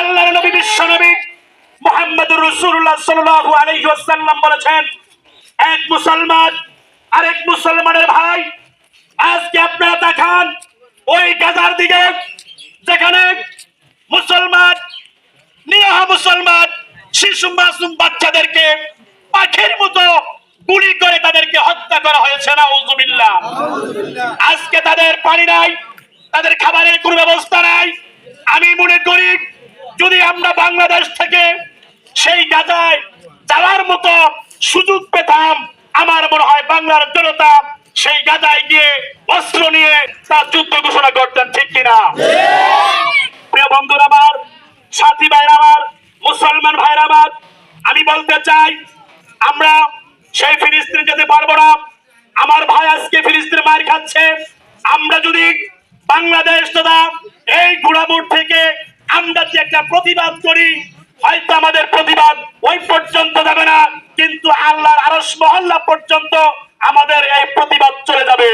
আল্লাহ নবী বিশ্ব নবী মোহাম্মদুর রসুল্লাহ সাল্লাল্লাহু আলাইহি ওয়াসাল্লাম বলেছেন এক মুসলমান আরেক মুসলমানের ভাই আজকে আপনারা দেখান ওই গাজার দিকে যেখানে মুসলমান নিরহ মুসলমান শিশু মাসুম বাচ্চাদেরকে পাখির মতো গুলি করে তাদেরকে হত্যা করা হয়েছে না আজকে তাদের পানি নাই তাদের খাবারের কোনো ব্যবস্থা নাই। আমি মনে করি যদি আমরা বাংলাদেশ থেকে সেই গাজায় যাওয়ার মতো সুযোগ পেতাম, আমার মনে হয় বাংলার জনতা সেই গাজায় গিয়ে অস্ত্র নিয়ে তার যুদ্ধ ঘোষণা করতেন, ঠিক কিনা? প্রিয় বন্ধুরা আমার, সাথী ভাইরা আমার, মুসলমান ভাইরা আমার, আমি বলতে চাই, আমরা সেই ফিলিস্তিন যেতে পারব না। আমার ভাই আজকে ফিলিস্তিন মার খাচ্ছে। আমরা যদি বাংলাদেশ দাদা এই ঘোড়ামুড় থেকে আমরা যে একটা প্রতিবাদ করি, হয়তো আমাদের প্রতিবাদ ওই পর্যন্ত যাবে না, কিন্তু আল্লাহর আরস মহল্লা পর্যন্ত আমাদের এই প্রতিবাদ চলে যাবে।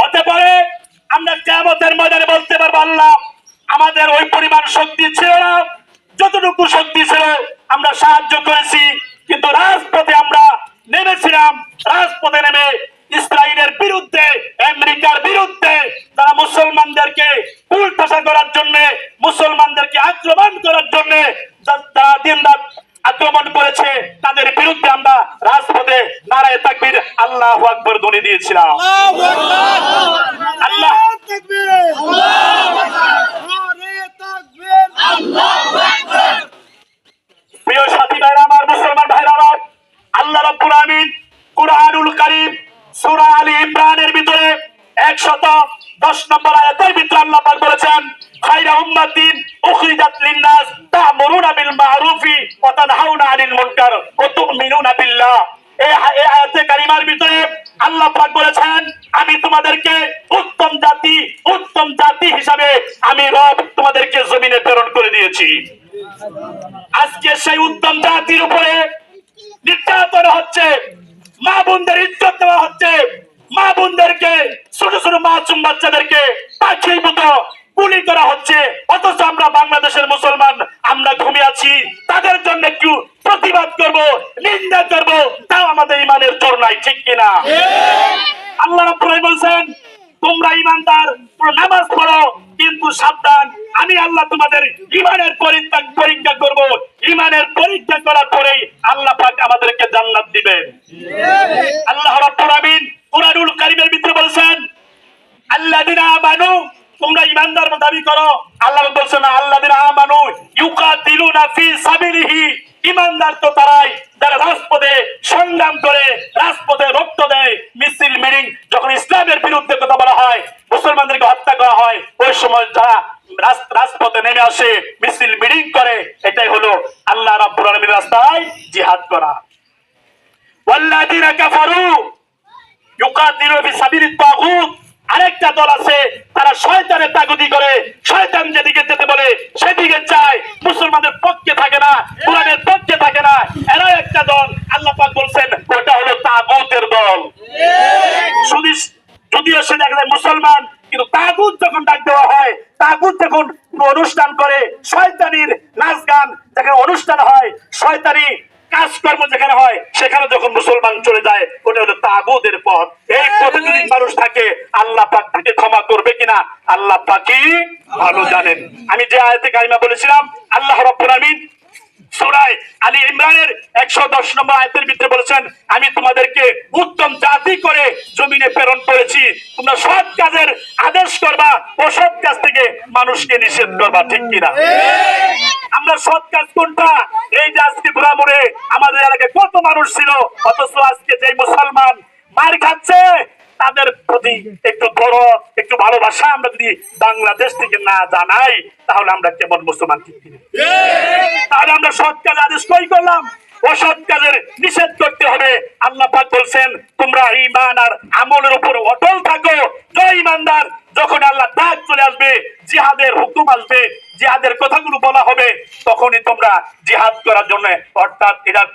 হতে পারে আমরা কেমতের ময়দানে বলতে পারব, আল্লাহ, আমাদের ওই পরিমাণ শক্তি ছিল না, যতটুকু শক্তি ছিল আমরা সাহায্য করেছি, কিন্তু রাজপথে আমরা নেমেছিলাম রাজপথে নেমে ইসরায়েলের বিরুদ্ধে আমেরিকার বিরুদ্ধে তারা মুসলমানদেরকে উল্টাসা করার জন্য মুসলমানদেরকে আক্রমণ করার জন্য তারা দিন রাত আক্রমণ করেছে তাদের বিরুদ্ধে আমরা রাজপথে নারায় তাকবীর আল্লাহ আকবর ধ্বনি দিয়েছিলাম। আল্লাহ প্রিয় সাথী ভাইরা আমার মুসলমান ভাইরা আমার আল্লাহ রাব্বুল আমিন কুরআনুল কারীম সূরা আলী ইমরানের ভিতরে 110 নম্বর আয়াতের ভিতরে আল্লাহ পাক বলেছেন খায়রা উম্মাতিন কারিমার ভিতরে আল্লাহ পাক বলেছেন, আমি তোমাদেরকে উত্তম জাতি উত্তম জাতি হিসাবে আমি রব তোমাদেরকে জমিনে প্রেরণ করে দিয়েছি। আজকে সেই উত্তম জাতির উপরে নির্যাতন হচ্ছে মা বোনদের ইজ্জত দেওয়া হচ্ছে মা বোনদেরকে ছোট ছোট মাসুম বাচ্চাদেরকে পাখির মতো গুলি করা হচ্ছে। অথচ আমরা বাংলাদেশের মুসলমান, আমরা ঘুমিয়ে আছি, তাদের জন্য একটু প্রতিবাদ করব, নিন্দা করব, তাও আমাদের ইমানের জোর নাই, ঠিক কিনা? আল্লাহ রাব্বুল বলছেন, তোমরা ইমানদার নামাজ পড়ো, কিন্তু সাবধান, আমি আল্লাহ তোমাদের ইমানের পরীক্ষা পরীক্ষা করব। ইমানের পরীক্ষা করার পরেই আল্লাহ পাক আমাদেরকে জান্নাত দিবেন। আল্লাহ রাব্বুল আলামিন কুরআনুল কারীমের ভিতরে বলছেন, আল্লাযিনা আমানু, তোমরা ইমানদার দাবি করো। আল্লাহ বলছেন আল্লাযিনা আমানু ইউকাতিলুনা ফি সাবিলিহি ইমানদার তো তারাই যারা রাজপথে সংগ্রাম করে, রাজপথে রক্ত দেয়, মিছিল, মিটিং, যখন ইসলামের বিরুদ্ধে কথা বলা হয়, মুসলমানদেরকে হত্যা করা হয়, ওই সময় যারা রাজপথে নেমে আসে, মিছিল, মিটিং করে, এটাই হলো আল্লাহ রাব্বুল আলামিনের রাস্তায় জিহাদ করা। আরেকটা দল আছে, তারা শয়তানের তাগুতি করে শয়তান যেদিকে যেতে বলে সেদিকে চায় মুসলমানদের পক্ষে থাকে না কোরআনের পক্ষে থাকে না এরা একটা দল আল্লাহ পাক বলছেন ওটা হলো তাগুতের দল শুধু যদিও সে দেখলে মুসলমান, কিন্তু তাগুত যখন ডাক দেওয়া হয়, তাগুত যখন অনুষ্ঠান করে, শয়তানির নাচ গান যেখানে অনুষ্ঠান হয়, শয়তানি কাজকর্ম যেখানে হয়, সেখানে যখন মুসলমান চলে যায়, ওটা হলো তাগুদের পথ। এই পথে যদি মানুষ থাকে, আল্লাহ পাক তাকে ক্ষমা করবে কিনা, আল্লাহ পাকই ভালো জানেন। আমি যে আয়াতে কারিমা বলেছিলাম, আল্লাহ রাব্বুল আমিন সূরায় আলী ইমরানের 110 নম্বর আয়াতের ভিতরে বলেছেন আমি তোমাদেরকে উত্তম জাতি করে জমিনে প্রেরণ করেছি। তোমরা সৎ কাজের আদেশ করবা ও সৎ কাজ থেকে মানুষকে নিষেধ করবা ঠিক কিনা? আমরা সৎ কাজ কোনটা? এই যে আজকে ঘোরামুড়ে আমাদের এলাকায় কত মানুষ ছিল অথচ আজকে যে মুসলমান মার খাচ্ছে তাদের প্রতি একটু দরদ একটু ভালোবাসা আমরা যদি বাংলাদেশ থেকে না জানাই তাহলে আমরা কেমন মুসলমান ঠিক কিনা? সৎ কাজ আদেশ কই করলাম? অসৎ কাজের নিষেধ করতে হবে। আল্লাহ পাক বলছেন, তোমরা ইমান আর আমলের উপর অটল থাকো। জয় ইমানদার যখন আল্লাহ ডাক চলে আসবে, জিহাদের হুকুম আসবে, জিহাদের কথাগুলো বলা হবে, তখনই তোমরা জিহাদ করার জন্য অর্থাৎ এটার